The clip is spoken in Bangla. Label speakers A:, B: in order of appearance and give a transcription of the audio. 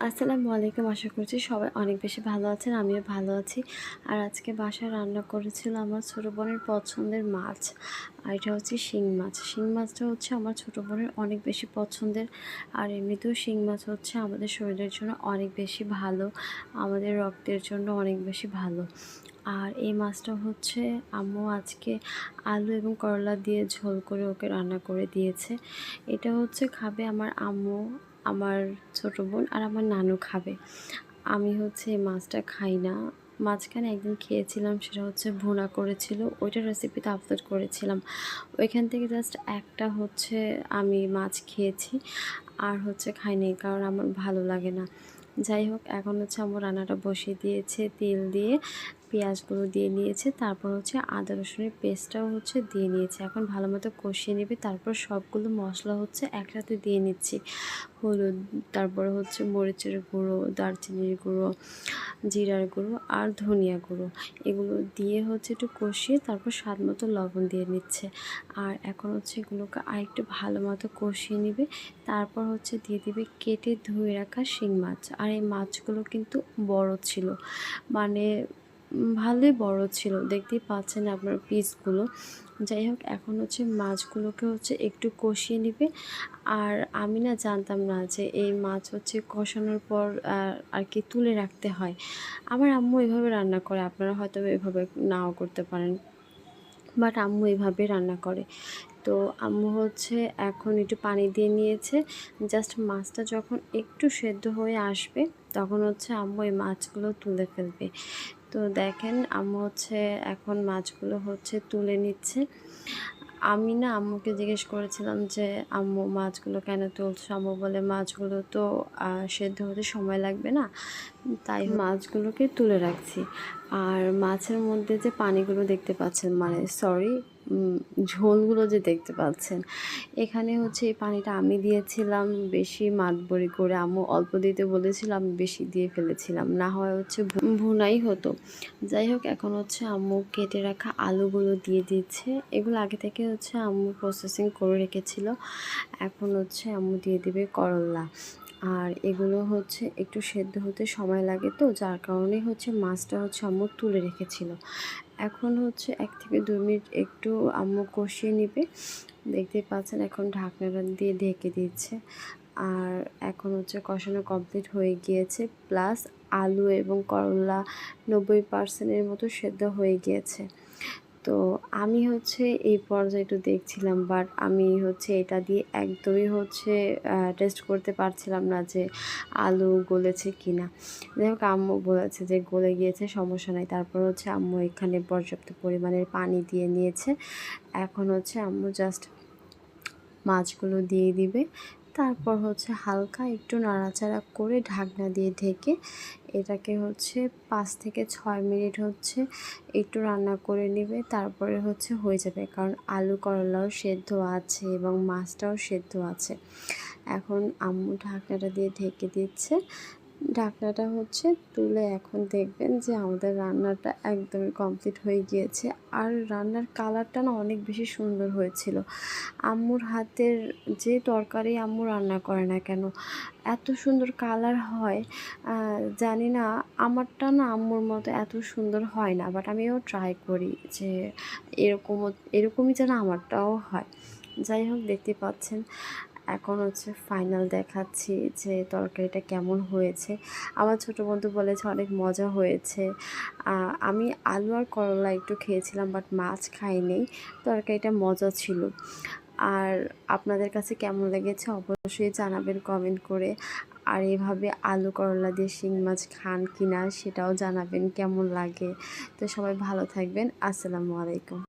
A: আসসালামু আলাইকুম। আশা করছি সবাই অনেক বেশি ভালো আছেন, আমিও ভালো আছি। আর আজকে বাসায় রান্না করেছিল আমার ছোটো বোনের পছন্দের মাছ, আর এটা হচ্ছে শিং মাছ। শিং মাছটা হচ্ছে আমার ছোটো বোনের অনেক বেশি পছন্দের, আর এমনিতেও শিং মাছ হচ্ছে আমাদের শরীরের জন্য অনেক বেশি ভালো, আমাদের রক্তের জন্য অনেক বেশি ভালো। আর এই মাছটা হচ্ছে আম্মু আজকে আলু এবং করলা দিয়ে ঝোল করে ওকে রান্না করে দিয়েছে। এটা হচ্ছে খাবে আমার আম্মু আমার ছোটো বোন আর আমার নানু খাবে। আমি হচ্ছে মাছটা খাই না। মাঝখানে একদিন খেয়েছিলাম, সেটা হচ্ছে ভুনা করেছিল। ওইটা রেসিপিতে আপলোড করেছিলাম। ওইখান থেকে জাস্ট একটা হচ্ছে আমি মাছ খেয়েছি, আর হচ্ছে খাইনি কারণ আমার ভালো লাগে না। যাই হোক, এখন হচ্ছে আমার রান্নাটা বসিয়ে দিয়েছে, তেল দিয়ে। পেঁয়াজগুলো দিয়ে নিয়েছে, তারপর হচ্ছে আদা রসুনের পেস্টটাও হচ্ছে দিয়ে নিয়েছে। এখন ভালো মতো কষিয়ে নেবে, তারপর সবগুলো মশলা হচ্ছে একসাথে দিয়ে নিচ্ছি। হলুদ, তারপরে হচ্ছে মরিচের গুঁড়ো, দারচিনির গুঁড়ো, জিরার গুঁড়ো আর ধনিয়া গুঁড়ো। এগুলো দিয়ে হচ্ছে একটু কষিয়ে তারপর স্বাদ মতো লবণ দিয়ে নিচ্ছে। আর এখন হচ্ছে এগুলোকে আরেকটু ভালো মতো কষিয়ে নেবে, তারপর হচ্ছে দিয়ে দিবে কেটে ধুয়ে রাখা শিং মাছ। আর এই মাছগুলো কিন্তু বড় ছিল। মানে ভালোই বড় ছিল। দেখতেই পাচ্ছেন আপনার পিসগুলো। যাই হোক, এখন হচ্ছে মাছগুলোকে হচ্ছে একটু কষিয়ে নিবে। আর আমি না জানতাম না যে এই মাছ হচ্ছে কষানোর পর আর কি তুলে রাখতে হয়। আমার আম্মু এভাবে রান্না করে, আপনারা হয়তো এভাবে নাও করতে পারেন। বাট আম্মু এভাবে রান্না করে। তো আম্মু হচ্ছে এখন একটু পানি দিয়ে নিয়েছে। জাস্ট মাছটা যখন একটু সেদ্ধ হয়ে আসবে তখন হচ্ছে আম্মু এই মাছগুলো তুলে ফেলবে। তো দেখেন আম্মু হচ্ছে এখন মাছগুলো হচ্ছে তুলে নিচ্ছে। আমি না আম্মুকে জিজ্ঞেস করেছিলাম যে, আম্মু, মাছগুলো কেন তুলছো? আম্মু বলে, মাছগুলো তো সেদ্ধ হতে সময় লাগবে না। তাই মাছগুলোকে তুলে রাখছি। আর মাছের মধ্যে যে পানিগুলো দেখতে পাচ্ছেন মানে সরি ঝোলগুলো যে দেখতে পাচ্ছেন। এখানে হচ্ছে এই পানিটা আমি দিয়েছিলাম, বেশি মাতবরি করে আম্মু অল্প দিতে বলেছিলাম বেশি দিয়ে ফেলেছিলাম। না হয় হচ্ছে ভুনাই হতো। যাই হোক, এখন হচ্ছে আম্মু কেটে রাখা আলুগুলো দিয়ে দিচ্ছে। এগুলো আগে থেকে হচ্ছে আম্মু প্রসেসিং করে রেখেছিল। এখন হচ্ছে আম্মু দিয়ে দেবে করল্লা আর এগুলো হচ্ছে একটু সেদ্ধ হতে সময় লাগে তো, যার কারণে হচ্ছে মাছটা হচ্ছে আম্মু তুলে রেখেছিল। এখন হচ্ছে এক থেকে দুই মিনিট একটু আম্মু কষিয়ে নিবে। দেখতে পাচ্ছেন এখন ঢাকনাটা দিয়ে ঢেকে দিচ্ছে। আর এখন হচ্ছে কষানো কমপ্লিট হয়ে গিয়েছে। প্লাস আলু এবং করলা নব্বই পার্সেন্টের মতো সেদ্ধ হয়ে গিয়েছে। তো আমি হচ্ছে এই পর্যায়টা দেখছিলাম বাট আমি হচ্ছে এটা দিয়ে একদমই হচ্ছে টেস্ট করতে পারছিলাম না যে আলু গলেছে কি না যাই হোক, আম্মু বলেছে যে গলে গিয়েছে, সমস্যা নাই। তারপর হচ্ছে আম্মু এখানে পর্যাপ্ত পরিমাণের পানি দিয়ে নিয়েছে। এখন হচ্ছে আম্মু জাস্ট মাছগুলো দিয়ে দিবে। তারপর হচ্ছে হালকা একটু নাড়াচাড়া করে ঢাকনা দিয়ে ঢেকে এটাকে হচ্ছে পাঁচ থেকে ছয় মিনিট হচ্ছে একটু রান্না করে নেবে, তারপরে হচ্ছে হয়ে যাবে। কারণ আলু করলাও সেদ্ধ আছে এবং মাছটাও সেদ্ধ আছে। এখন আম্মু ঢাকনাটা দিয়ে ঢেকে দিচ্ছে। ঢাকনাটা হচ্ছে তুলে এখন দেখবেন যে আমাদের রান্নাটা একদমই কমপ্লিট হয়ে গিয়েছে। আর রান্নার কালারটা না অনেক বেশি সুন্দর হয়েছিল। আম্মুর হাতের যে তরকারি আম্মু রান্না করে না কেন? এত সুন্দর কালার হয়। জানি না, আমারটা না আম্মুর মতো এত সুন্দর হয় না বাট আমিও ট্রাই করি যে এরকম এরকমই যেন আমারটাও হয়। যাই হোক, দেখতে পাচ্ছেন। এখন হচ্ছে ফাইনাল দেখাচ্ছি যে তরকারিটা কেমন হয়েছে। আমার ছোটো বন্ধু বলেছে অনেক মজা হয়েছে। আমি আলু আর করলা একটু খেয়েছিলাম বাট মাছ খাইনি, তরকারিটা মজা ছিল। আর আপনাদের কাছে কেমন লেগেছে অবশ্যই জানাবেন কমেন্ট করে। আর এভাবে আলু, করলা দিয়ে শিং মাছ খান কিনা সেটাও জানাবেন কেমন লাগে। তো সবাই ভালো থাকবেন, আসসালামু আলাইকুম।